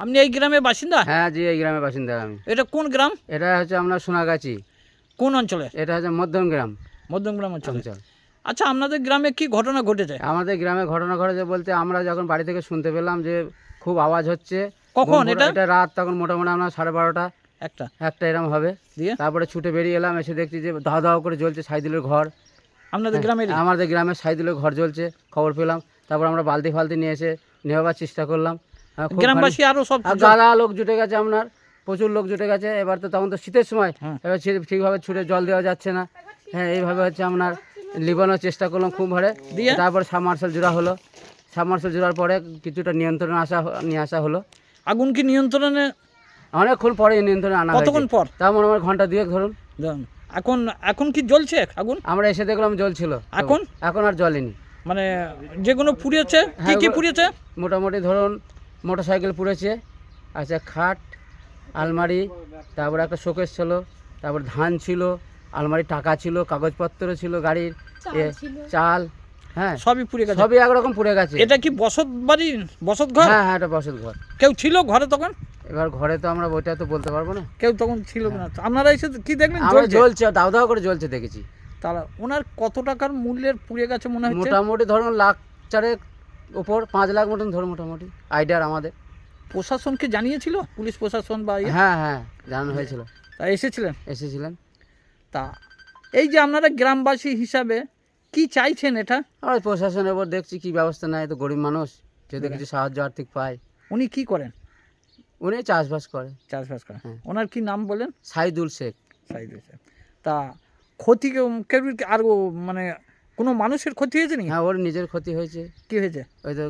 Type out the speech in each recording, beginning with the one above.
আপনি এই গ্রামের বাসিন্দা? হ্যাঁ জি এই গ্রামের বাসিন্দা আমি। এটা কোন গ্রাম? এটা হচ্ছে আমরা সোনাগাছি। কোন অঞ্চলে? এটা হচ্ছে মধ্যম গ্রাম। মধ্যম গ্রাম অঞ্চলে। আচ্ছা আপনাদের গ্রামে কি ঘটনা ঘটেছে? আমাদের গ্রামে ঘটনা ঘটেছে বলতে আমরা যখন বাড়ি থেকে শুনতে পেলাম যে খুব আওয়াজ হচ্ছে কখন এটা? এটা রাত তখন মোটামুটি আমরা সাড়ে বারোটা। একটা। একটা এরম হবে। দিয়ে? তারপরে ছুটে বেরিয়ে এলাম এসে দেখছি যে ধাওয়া ধাওয়া করে জ্বলছে সাইদুলের ঘর। আপনাদের গ্রামের আমাদের গ্রামের সাইদুলের ঘর জ্বলছে খবর পেলাম। তারপর আমরা বালতি ফালতি নিয়ে এসে নেওয়ার চেষ্টা করলাম। হ্যাঁ, গ্রামবাসী আরও সব গালা লোক জুটে গেছে আপনার প্রচুর লোক জুটে গেছে। এবার তো তখন তো শীতের সময় হুম। এবার ঠিকভাবে ছুটে জল দেওয়া যাচ্ছে না। হ্যাঁ এইভাবে হচ্ছে আপনার লিবানোর চেষ্টা করলাম খুব ভরে দিয়ে? তারপর সাবমার্শাল জোড়া হলো। সাবমার্শাল জোড়ার পরে কিছুটা নিয়ন্ত্রণে আসা নিয়ে আসা হলো। আগুন কি নিয়ন্ত্রণে? অনেকক্ষণ পরে নিয়ন্ত্রণে আনা কতক্ষণ পর? তার মনে হয় ঘণ্টা দুয়েক ধরুন। এখন এখন কি জ্বলছে আগুন? আমরা এসে দেখলাম জল ছিল এখন? এখন আর জলেনি মানে যেগুলো পুড়িয়েছে কি হ্যাঁ, কি পুড়িয়েছে মোটামুটি ধরুন মোটর সাইকেল পুড়েছে আচ্ছা খাট আলমারি তারপর একটা শোকেস ছিল তারপর ধান ছিল আলমারি টাকা ছিল কাগজপত্র ছিল গাড়ির চাল হ্যাঁ সবই পুড়ে গেছে। সবই একরকম পুড়ে গেছে। এটা কি বসত বাড়ি? বসত ঘর? হ্যাঁ হ্যাঁ এটা বসত ঘর। কেউ ছিল ঘরে তখন? এবার ঘরে তো আমরা ওইটা তো বলতে পারব না। কেউ তখন ছিল না। তো আপনারা এসে কি দেখলেন? আমরা জ্বলছে? জ্বলছে দাও দাও করে জ্বলছে দেখেছি। তারা ওনার কত টাকার মূল্যের পুড়ে গেছে মনে হচ্ছে? মোটামুটি ধরুন লাখ চারেক উপর পাঁচ লাখ মতন ধর মোটামুটি আইডিয়ার আমাদের। প্রশাসনকে জানিয়েছিল? পুলিশ প্রশাসন বা ইয়ে? হ্যাঁ হ্যাঁ জানানো হয়েছিল। তা এসেছিলেন? এসেছিলেন। তা এই যে আপনারা গ্রামবাসী হিসাবে কি চাইছেন এটা? আমরা প্রশাসনের উপর দেখছি কি ব্যবস্থা নেয় তো গরিব মানুষ যদি কিছু সাহায্য আর্থিক পায়। উনি কি করেন? উনি চাষবাস করে। চাষবাস করে হ্যাঁ। ওনার কি নাম বলেন? সাইদুল শেখ। সাইদুল শেখ। তা ক্ষতি কেউ- আর মানে কোনো মানুষের ক্ষতি হয়েছে নি হ্যাঁ ওর নিজের ক্ষতি হয়েছে। কি হয়েছে? ওই তো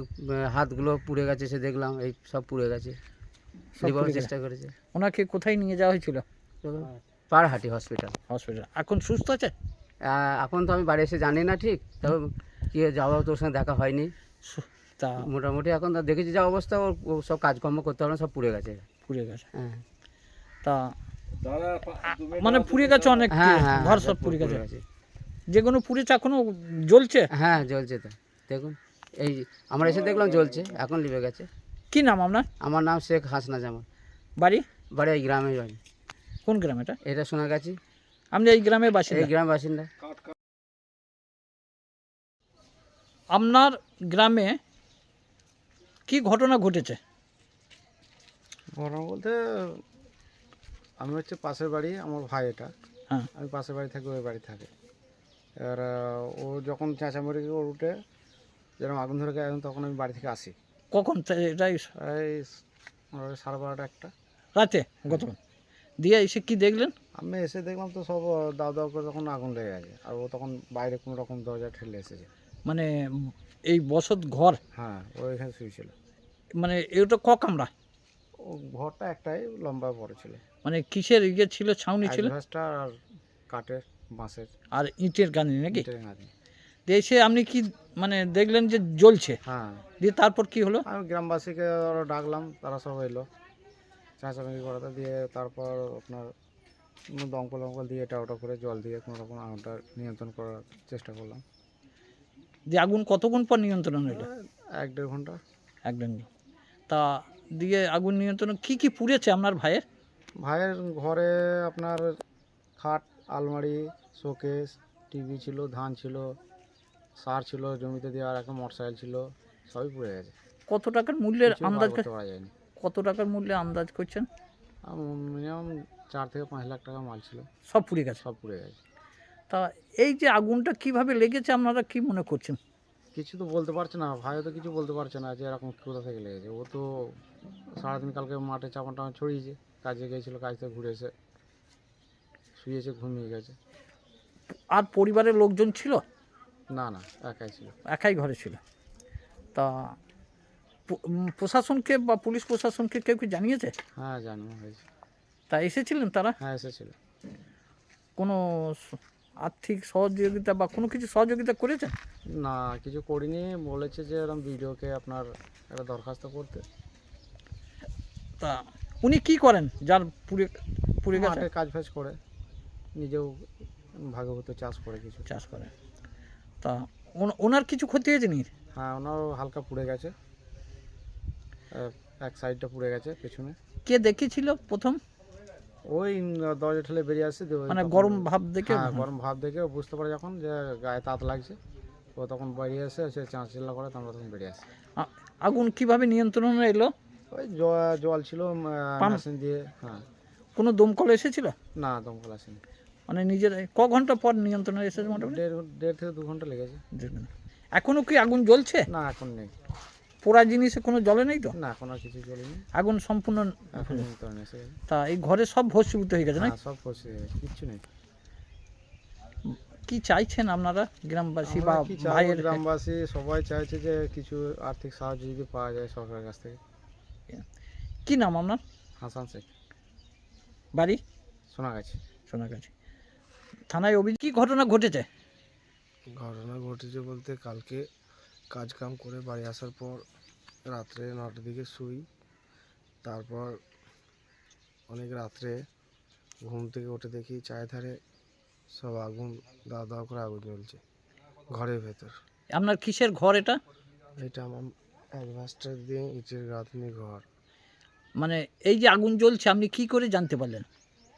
হাতগুলো পুড়ে গেছে সে দেখলাম এই সব পুড়ে গেছে। চেষ্টা করেছে। ওনাকে কোথায় নিয়ে যাওয়া হয়েছিল? পারহাটি হসপিটাল। হসপিটাল। এখন সুস্থ আছে? এখন তো আমি বাড়ি এসে জানি না ঠিক তবে কি যাওয়া তোর সঙ্গে দেখা হয়নি। তা মোটামুটি এখন তো দেখেছি যা অবস্থা ওর ও সব কাজকর্ম করতে পারে সব পুড়ে গেছে। পুড়ে গেছে। হ্যাঁ। তা মানে পুড়ে গেছে অনেক হ্যাঁ হ্যাঁ ঘর সব পুড়ে গেছে। গেছে যেগুলো পুড়েছে এখনও জ্বলছে? হ্যাঁ জ্বলছে তো। দেখুন এই আমরা এসে দেখলাম জ্বলছে এখন লিভে গেছে। কি নাম আপনার? আমার নাম শেখ হাসনা জামান বাড়ি? বাড়ি এই গ্রামে বাড়ি। কোন গ্রাম এটা? এটা শোনা গেছি আপনি এই গ্রামের এই বাসিন্দা গ্রাম বাসিন্দা। আপনার গ্রামে কি ঘটনা ঘটেছে? ঘটনা বলতে আমি হচ্ছে পাশের বাড়ি আমার ভাই এটা। হ্যাঁ। আমি পাশের বাড়ি থাকি ওই বাড়ি থাকে। এবার ও যখন চেঁচামেরি ওর উঠে যেরকম আগুন ধরে গেছে তখন আমি বাড়ি থেকে আসি। কখন? এটাই এই সাড়ে বারোটা একটা। রাতে? গত দিয়ে এসে কি দেখলেন? আমি এসে দেখলাম তো সব দাও দাও করে তখন আগুন লেগে গেছে। আর ও তখন বাইরে কোনো রকম দরজা ঠেলে এসেছে। মানে এই বসত ঘর? হ্যাঁ ও এখানে শুয়েছিল মানে এটা ক কামরা? ও ঘরটা একটাই লম্বা বড় ছিল। মানে কিসের ইয়ে ছিল? ছাউনি ছিল? আর কাঠের। বাঁশের। আর ইটের গানি নাকি? ইটের গাঁথনি। এসে আপনি কি মানে দেখলেন যে জ্বলছে? হ্যাঁ। দিয়ে তারপর কি হলো? আমি গ্রামবাসীকে আরও ডাকলাম তারা সব এলো। চাঁচামেচি করাতে দিয়ে তারপর আপনার দমকল দমকল দিয়ে এটা ওটা করে জল দিয়ে কোনো রকম আগুনটা নিয়ন্ত্রণ করার চেষ্টা করলাম। দিয়ে আগুন কতক্ষণ পর নিয়ন্ত্রণ হলো? এক দেড় ঘণ্টা। একদম তা দিয়ে আগুন নিয়ন্ত্রণ কি কি পুড়েছে আপনার ভাইয়ের? ভাইয়ের ঘরে আপনার খাট আলমারি শোকেস টিভি ছিল ধান ছিল সার ছিল জমিতে দেওয়ার একটা মোটরসাইকেল ছিল সবই পুড়ে গেছে। কত টাকার মূল্যের কিছুই বার আন্দাজ করতে পারা যায়নি। কত টাকার মূল্যে আন্দাজ করছেন? মিনিমাম চার থেকে পাঁচ লাখ টাকা মাল ছিল। সব পুড়ে গেছে? সব পুড়ে গেছে। তা এই যে আগুনটা কীভাবে লেগেছে আপনারা কি মনে করছেন? কিছু তো বলতে পারছে না ভাইও তো কিছু বলতে পারছে না যে এরকম কোথা থেকে লেগেছে। ও তো সারাদিন কালকে মাঠে চাপা টাপা ছড়িয়েছে কাজে গিয়েছিল কাজ থেকে ঘুরে এসে শুয়েছে ঘুমিয়ে গেছে। আর পরিবারের লোকজন ছিল? না না একাই ছিল। একাই ঘরে ছিল। তা প্রশাসনকে বা পুলিশ প্রশাসনকে কেউ কি জানিয়েছে? হ্যাঁ জানানো হয়েছে। তা এসেছিলেন তারা? হ্যাঁ এসেছিল। কোনো আর্থিক সহযোগিতা বা কোনো কিছু সহযোগিতা করেছেন? না কিছু করিনি। বলেছে যে এরকম ভিডিওকে আপনার একটা দরখাস্ত করতে। তা উনি কি করেন? যার গেছে? মাঠে কাজ ফাজ করে। নিজেও ভাগবত চাষ করে কিছু। চাষ করে। তা ওনার কিছু ক্ষতি হয়েছে নি হ্যাঁ ওনারও হালকা পুড়ে গেছে। এক সাইডটা পুড়ে গেছে পেছনে। কে দেখেছিল প্রথম? ওই দরজা ঠেলে বেরিয়ে আসছে মানে গরম ভাব দেখে? হ্যাঁ গরম ভাব দেখে বুঝতে পারে যখন যে গায়ে তাত লাগছে। ও তখন বেরিয়ে এসে সে চাঁচিল্লা করে আমরা তখন বেরিয়ে আসি। আগুন কীভাবে নিয়ন্ত্রণে এলো? ওই জল ছিল? মেশিন দিয়ে হ্যাঁ। কোনো দমকল এসেছিল? না দমকল আসেনি। মানে নিজের ক ঘণ্টা পর নিয়ন্ত্রণে এসেছে মোটামুটি? দেড় দেড় থেকে দু ঘণ্টা লেগেছে। দেখবেন। এখনও কি আগুন জ্বলছে? না এখন নেই। পোড়া জিনিসে কোনো জলে নেই তো? না এখন আর কিছু নেই আগুন সম্পূর্ণ তা এই ঘরে সব ভস্মীভূত হয়ে গেছে না হ্যাঁ সব ফসে গেছে কিচ্ছু নেই। কি চাইছেন আপনারা গ্রামবাসী বা ভাইয়ের গ্রামবাসী সবাই চাইছে যে কিছু আর্থিক সাহায্য যদি পাওয়া যায় সরকারের কাছ থেকে। কি নাম আপনার? হাসান শেখ। বাড়ি? শোনা গেছে সোনাগাছি। থানায় অভিযোগ কি ঘটনা ঘটেছে? ঘটনা ঘটেছে বলতে কালকে কাজ কাম করে বাড়ি আসার পর রাত্রে নটার দিকে শুই। তারপর অনেক রাত্রে ঘুম থেকে উঠে দেখি চায়ের ধারে সব আগুন দাওয়া দাওয়া করে আগুন জ্বলছে ঘরের ভেতর। আপনার কিসের ঘর এটা? এটা আমার অ্যাডভাস্টার দিয়ে ইটের গাঁথনি ঘর। মানে এই যে আগুন জ্বলছে আপনি কি করে জানতে পারলেন?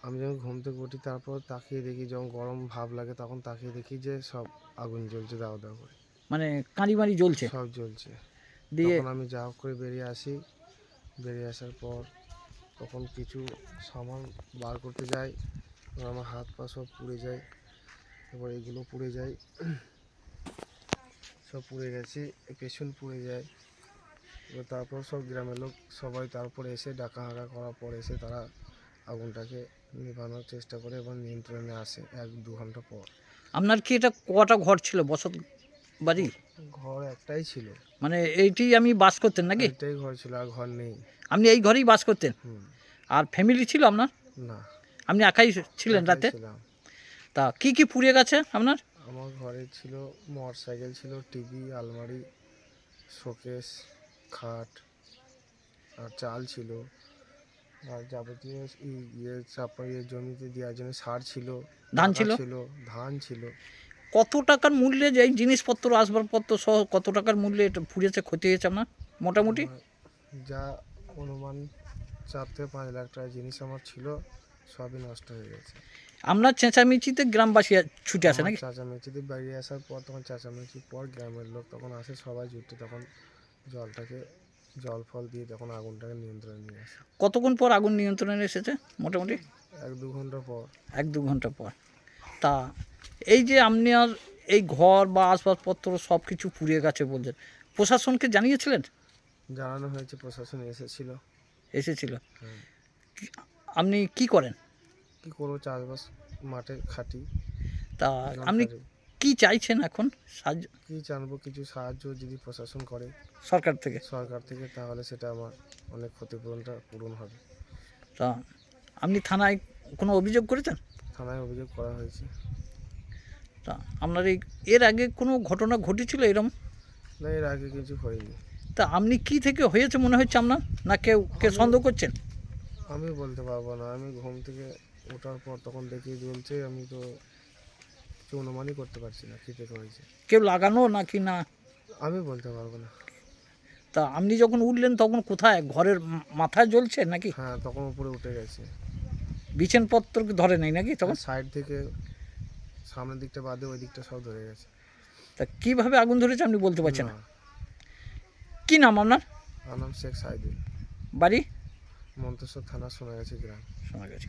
আমি যখন ঘুম থেকে উঠি তারপর তাকিয়ে দেখি যখন গরম ভাব লাগে তখন তাকিয়ে দেখি যে সব আগুন জ্বলছে দাওয়া দাওয়া করে। মানে কাঁড়ি মারি জ্বলছে? সব জ্বলছে। দিয়ে তখন আমি যা হোক করে বেরিয়ে আসি। বেরিয়ে আসার পর তখন কিছু সামান বার করতে যাই। আমার হাত পা সব পুড়ে যায়। এবার এগুলো পুড়ে যায়। সব পুড়ে গেছে পেছন পুড়ে যায়। এবার তারপর সব গ্রামের লোক সবাই তারপরে এসে ডাকা হাঁকা করার পর এসে তারা আগুনটাকে নিভানোর চেষ্টা করে এবং নিয়ন্ত্রণে আসে এক দু ঘণ্টা পর। আপনার কি এটা কটা ঘর ছিল? বসত বাড়ি ঘর একটাই ছিল। মানে এইটি আমি বাস করতেন নাকি? একটাই ঘর ছিল আর ঘর নেই। আপনি এই ঘরেই বাস করতেন? আর ফ্যামিলি ছিল আপনার? না। আপনি একাই ছিলেন রাতে? ছিলাম। তা কি কি পুড়ে গেছে আপনার? আমার ঘরে ছিল মোটর সাইকেল ছিল টিভি আলমারি শোকেস খাট আর চাল ছিল। যাবতীয় ই- ইয়ে চাপা ইয়ে জমিতে দেওয়ার জন্য সার ছিল ধান ছিল? ছিল ধান ছিল। কত টাকার মূল্যে যে এই জিনিসপত্র আসবাবপত্র সহ কত টাকার মূল্যে এটা পুড়েছে ক্ষতি হয়েছে আপনার? মোটামুটি? যা অনুমান চার থেকে পাঁচ লাখ টাকা জিনিস আমার ছিল সবই নষ্ট হয়ে গেছে। আপনার চেঁচামেচিতে গ্রামবাসী ছুটে আসে নাকি? চাচামেচিতে বেরিয়ে আসার পর তখন চাচামেচির পর গ্রামের লোক তখন আসে সবাই জুটে তখন জলটাকে জল ফল দিয়ে তখন আগুনটাকে নিয়ন্ত্রণে নিয়ে আসে। কতক্ষণ পর আগুন নিয়ন্ত্রণে এসেছে মোটামুটি? এক দু ঘণ্টা পর। এক দু ঘণ্টা পর। তা এই যে আপনি আর এই ঘর বা আসবাবপত্র সব কিছু পুড়িয়ে গেছে বলছেন প্রশাসনকে জানিয়েছিলেন? জানানো হয়েছে প্রশাসন এসেছিল। এসেছিল। আপনি কি করেন? কি করব চাষবাস মাঠে খাটি। তা আপনি। কি চাইছেন এখন? সাহায্য কি জানব কিছু সাহায্য যদি প্রশাসন করে সরকার থেকে? সরকার থেকে তাহলে সেটা আমার অনেক ক্ষতিপূরণটা পূরণ হবে। তা আপনি থানায় কোনো অভিযোগ করেছেন? থানায় অভিযোগ করা হয়েছে। তা আপনার এই এর আগে কোনো ঘটনা ঘটেছিল এরকম না এর আগে কিছু হয়নি। তা আপনি কি থেকে হয়েছে মনে হচ্ছে আপনার? না কেউ কে সন্দেহ করছেন? আমি বলতে পারব না। আমি ঘুম থেকে ওঠার পর তখন দেখি জ্বলছে আমি তো কিছু অনুমানই করতে পারছি না কী থেকে হয়েছে কেউ লাগানো নাকি না? আমি বলতে পারব না। তা আপনি যখন উঠলেন তখন কোথায়? ঘরের মাথায় জ্বলছে নাকি? হ্যাঁ তখন উপরে উঠে গেছে। বিছানপত্র ধরে নেই নাকি তখন? সাইড থেকে সামনের দিকটা বাদে ওই দিকটা সব ধরে গেছে। তা কীভাবে আগুন ধরেছে আপনি বলতে পারছেন না? কি নাম আপনার? আমার নাম শেখ সাইদুল। বাড়ি? মন্তেশ্বর থানা শোনা গেছে গ্রাম। শোনা গেছে